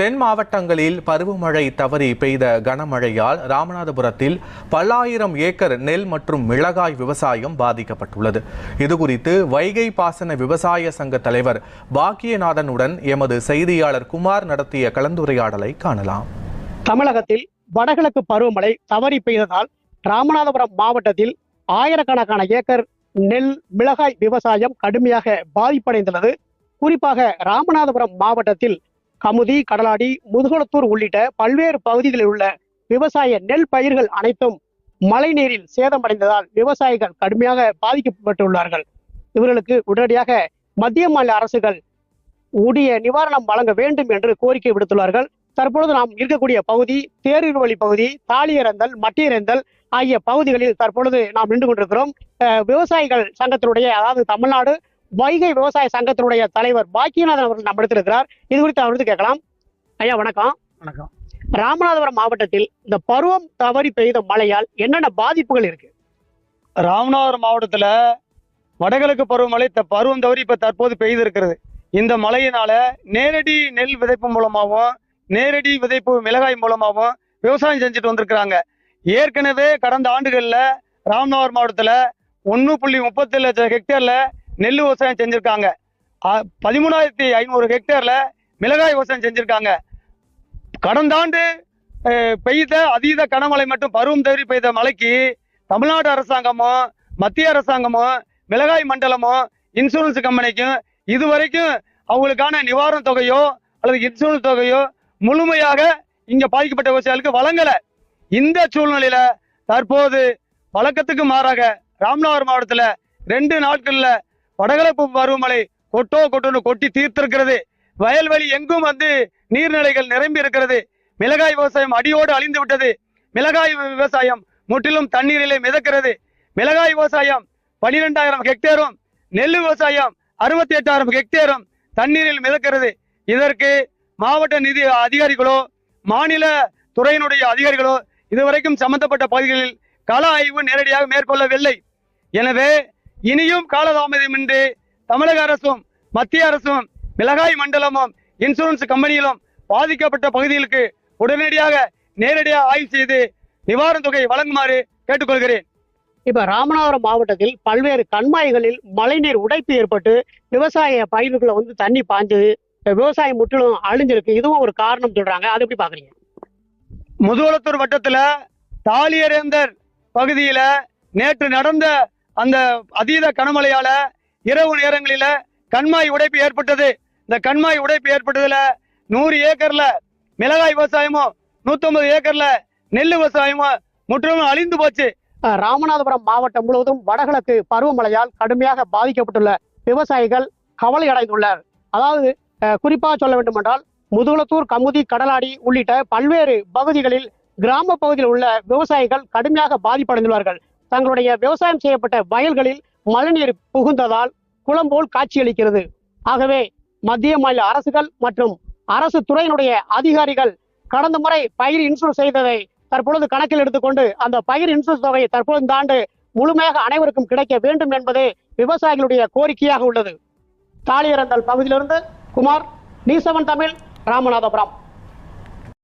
தென் மாவட்டங்களில் பருவமழை தவறி பெய்த கனமழையால் ராமநாதபுரத்தில் பல்லாயிரம் ஏக்கர் நெல் மற்றும் மிளகாய் விவசாயம் பாதிக்கப்பட்டுள்ளது. இதுகுறித்து வைகை பாசன விவசாய சங்க தலைவர் பாக்கியநாதனுடன் எமது செய்தியாளர் குமார் நடத்திய கலந்துரையாடலை காணலாம். தமிழகத்தில் வடகிழக்கு பருவமழை தவறி பெய்ததால் ராமநாதபுரம் மாவட்டத்தில் ஆயிரக்கணக்கான ஏக்கர் நெல் மிளகாய் விவசாயம் கடுமையாக பாதிப்படைந்துள்ளது. குறிப்பாக ராமநாதபுரம் மாவட்டத்தில் கமுதி கடலாடி முதுகுளத்தூர் உள்ளிட்ட பல்வேறு பகுதிகளில் உள்ள விவசாய நெல் பயிர்கள் அனைத்தும் மழை நீரில் சேதமடைந்ததால் விவசாயிகள் கடுமையாக பாதிக்கப்பட்டுள்ளார்கள். இவர்களுக்கு உடனடியாக மத்திய மாநில அரசுகள் உரிய நிவாரணம் வழங்க வேண்டும் என்று கோரிக்கை விடுத்துள்ளார்கள். தற்பொழுது நாம் இருக்கக்கூடிய பகுதி தேரூர்வழி பகுதி தாலியரந்தல் மட்டியரந்தல் ஆகிய பகுதிகளில் தற்பொழுது நாம் நின்று கொண்டிருக்கிறோம். அஹ் விவசாயிகள் சங்கத்தினுடைய அதாவது தமிழ்நாடு வைகை விவசாய சங்கத்தினுடைய தலைவர் பாக்கியநாதன் அவர்கள் நம்ம எடுத்திருக்கிறார். இது குறித்து அவருக்கு கேட்கலாம். ஐயா வணக்கம். வணக்கம். ராமநாதபுரம் மாவட்டத்தில் இந்த பருவம் தவறி பெய்த மழையால் என்னென்ன பாதிப்புகள் இருக்கு? ராமநாதபுரம் மாவட்டத்துல வடகிழக்கு பருவமழை த பருவம் தவறி இப்ப தற்போது பெய்து இருக்கிறது இந்த மழையினால நேரடி நெல் விதைப்பு மூலமாகவும் நேரடி விதைப்பு மிளகாய் மூலமாகவும் விவசாயம் செஞ்சுட்டு வந்திருக்கிறாங்க. ஏற்கனவே கடந்த ஆண்டுகள்ல ராமநாதபுரம் மாவட்டத்துல ஒன்று புள்ளி முப்பத்தி லட்சம் ஹெக்டேர்ல நெல் விவசாயம் செஞ்சுருக்காங்க. பதிமூணாயிரத்தி ஐநூறு ஹெக்டேரில் மிளகாய் விவசாயம் செஞ்சுருக்காங்க. கடந்த ஆண்டு பெய்த அதீத கனமழை மற்றும் பருவம் தவறி பெய்த மழைக்கு தமிழ்நாடு அரசாங்கமும் மத்திய அரசாங்கமும் மிளகாய் மண்டலமும் இன்சூரன்ஸ் கம்பெனிக்கும் இதுவரைக்கும் அவங்களுக்கான நிவாரண தொகையோ அல்லது இன்சூரன்ஸ் தொகையோ முழுமையாக இங்கே பாதிக்கப்பட்ட விவசாயிகளுக்கு வழங்கலை. இந்த சூழ்நிலையில தற்போது வழக்கத்துக்கு மாறாக ராமநாதபுரம் மாவட்டத்தில் ரெண்டு நாட்களில் வடகிழப்பு பருவமழை கொட்டோ கொட்டோன்னு கொட்டி தீர்த்திருக்கிறது. வயல்வெளி எங்கும் வந்து நீர்நிலைகள் நிரம்பி இருக்கிறது. மிளகாய் விவசாயம் அடியோடு அழிந்து விட்டது. மிளகாய் விவசாயம் முற்றிலும் தண்ணீரிலே மிதக்கிறது. மிளகாய் விவசாயம் பனிரெண்டாயிரம் ஹெக்டேரும் நெல் விவசாயம் அறுபத்தி எட்டாயிரம் ஹெக்டேரும் தண்ணீரில் மிதக்கிறது. இதற்கு மாவட்ட நிதி அதிகாரிகளோ மாநில துறையினுடைய அதிகாரிகளோ இதுவரைக்கும் சம்பந்தப்பட்ட பகுதிகளில் கள ஆய்வு நேரடியாக மேற்கொள்ளவில்லை. எனவே இனியும் காலதாமதமின்றி தமிழக அரசும் மத்திய அரசும் மிளகாய் மண்டலமும் இன்சூரன்ஸ் கம்பெனிகளும் பாதிக்கப்பட்ட பகுதிகளுக்கு உடனடியாக நேரடியாக ஆய்வு செய்து நிவாரணத் தொகை வழங்குமாறு கேட்டுக்கொள்கிறேன். இப்ப ராமநாதபுரம் மாவட்டத்தில் பல்வேறு கண்மாய்களில் மழைநீர் உடைப்பு ஏற்பட்டு விவசாய பயிர்களை வந்து தண்ணி பாய்ஞ்சது. விவசாயம் முற்றிலும் அழிஞ்சிருக்கு. இதுவும் ஒரு காரணம் சொல்றாங்க. அதை எப்படி பாக்குறீங்க? முதுகுளத்தூர் வட்டத்துல தாலியரேந்தர் பகுதியில நேற்று நடந்த அந்த அதீத கனமழையால இரவு நேரங்களில கண்மாய் உடைப்பு ஏற்பட்டது. இந்த கண்மாய் உடைப்பு ஏற்பட்டதுல நூறு ஏக்கர்ல மிளகாய் விவசாயமும் நூத்தொன்பது ஏக்கர்ல நெல் விவசாயமும் முற்றிலும் அழிந்து போச்சு. ராமநாதபுரம் மாவட்டம் முழுவதும் வடகிழக்கு பருவமழையால் கடுமையாக பாதிக்கப்பட்டுள்ள விவசாயிகள் கவலை அடைந்துள்ளனர் அதாவது குறிப்பாக சொல்ல வேண்டுமென்றால் முதுகுளத்தூர் கமுதி கடலாடி உள்ளிட்ட பல்வேறு பகுதிகளில் கிராம பகுதியில் உள்ள விவசாயிகள் கடுமையாக பாதிப்படைந்துள்ளார்கள். தங்களுடைய விவசாயம் செய்யப்பட்ட வயல்களில் மழைநீர் புகுந்ததால் குளம் போல் காட்சியளிக்கிறது. ஆகவே மத்திய மாநில அரசுகள் மற்றும் அரசு துறையினுடைய அதிகாரிகள் கடந்த முறை பயிர் இன்சூரன்ஸ் செய்ததை தற்பொழுது கணக்கில் எடுத்துக்கொண்டு அந்த பயிர் இன்சூரன்ஸ் தொகை தற்பொழுது இந்த ஆண்டு முழுமையாக அனைவருக்கும் கிடைக்க வேண்டும் என்பதே விவசாயிகளுடைய கோரிக்கையாக உள்ளது. தாளியரந்தல் பகுதியிலிருந்து குமார் நீசவன் தமிழ் ராமநாதபுரம்.